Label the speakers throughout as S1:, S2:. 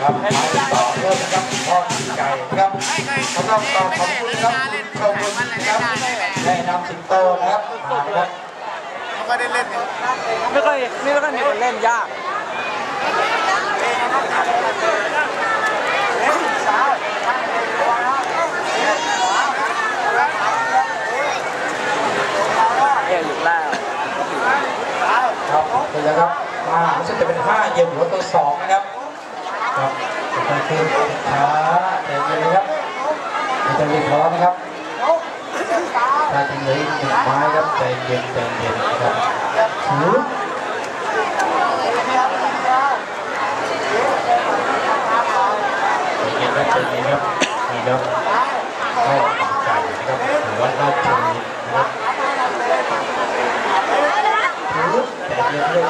S1: ครับไปต่อเริ่มนะครับพ่อไก่ครับเขาต้องขอขอบคุณครับขอบคุณนะครับได้นำสิงโตนะครับมานะครับไม่ได้เล่นไม่ค่อยไม่ค่อยมีคนเล่นยากเอี่ยอยู่แล้วครับเป็นแล้วครับมารู้สึกจะเป็นห้าเหยียบหัวตัวสองนะครับครับาจะเหลืออีกหนึ่งไม้ครับใจเย็นใจเย็นนะครับถือใจเย็นครับใจเย็นครับนี่ครับให้ไก่นะครับหัวราชนีนะครับถือใจเย็นด้วย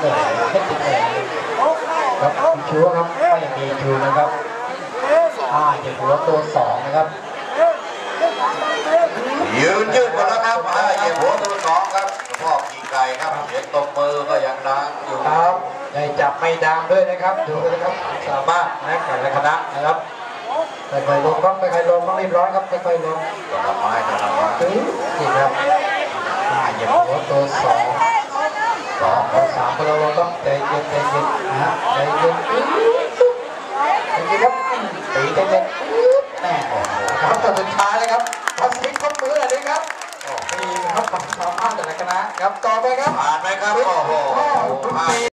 S1: เออให้ติดเลยครับคุณชูครับก็ยังมีชูนะครับ อ่าเหยียบหัวตัวสองนะครับยืนยืดหมดแล้วครับอ่าเหยียบหัวต
S2: ัวสองครับพ่อกีไก่ครับเสียงตบมือก็ยังดังอยู่ครับ
S1: ได้จับไม่ดามด้วยนะครับดูกันนะครับสามารถนะกันและคณะนะครับค่อยๆลงครับค่อยๆลงต้องรีบร้อนครับค่อยๆลง
S2: ผลไม้ผลไม้ถ
S1: ึงนี่ครับอ่าเหยียบหัวตัวสอง
S2: สองตัว
S1: สามพอเราลงต้องใจเย็นใจเย็นนะฮะใจเย็น ดีครับตีกันเลยแม่ครับตอนสุดท้ายเลยครับพัสดิกข้อมือเลยครับนี่ครับความสามารถแต่ละคณะครับต่อไปครับ
S2: ผ่านไหมครับโอ้โห